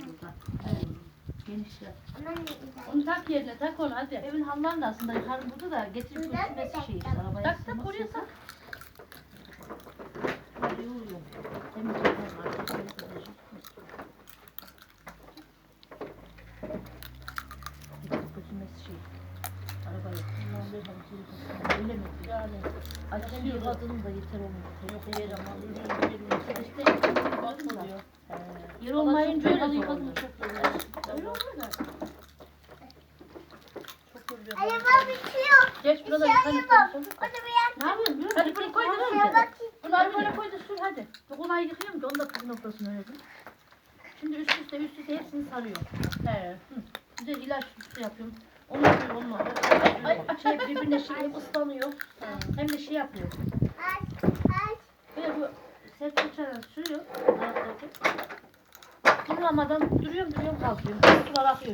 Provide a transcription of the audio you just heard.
burada. Evet. Geniş yer. Aman ne güzel. Onu tak yerine tak onu hadi. Evin hallarının da aslında yukarı burada da getirip götürmesi şey. tak. Arabaya Tak tak oraya tak. Şey. Arabaya. Öyle mi? Yani. Açın yıkadın da yeter olmuyor. Yok yer ama Yer olmayınca öyle yıkadım çok. Öyle oluyor da. Çok bir halı. Araba bitiyor. Geç burada Şey. Onu bir Ne yapıyorsun? Yürü. Hadi bunu koy da bak. Bunları böyle koy da sür hadi. Bu kolay yıkıyorum ki onu da kızın noktasına ördüm. Şimdi üst üste üst üste hepsini sarıyor. He. Hı. De ilaç üstü yapıyorum. Onu yapıyor onunla. Ay, şey birbirine şey hem ıslanıyor hem de şey yapıyor. Aç. Aç. Böyle bu sert fırçayla sürüyor. Ayakları. Duramadan duruyorum duruyorum kalkıyorum. Sular akıyor.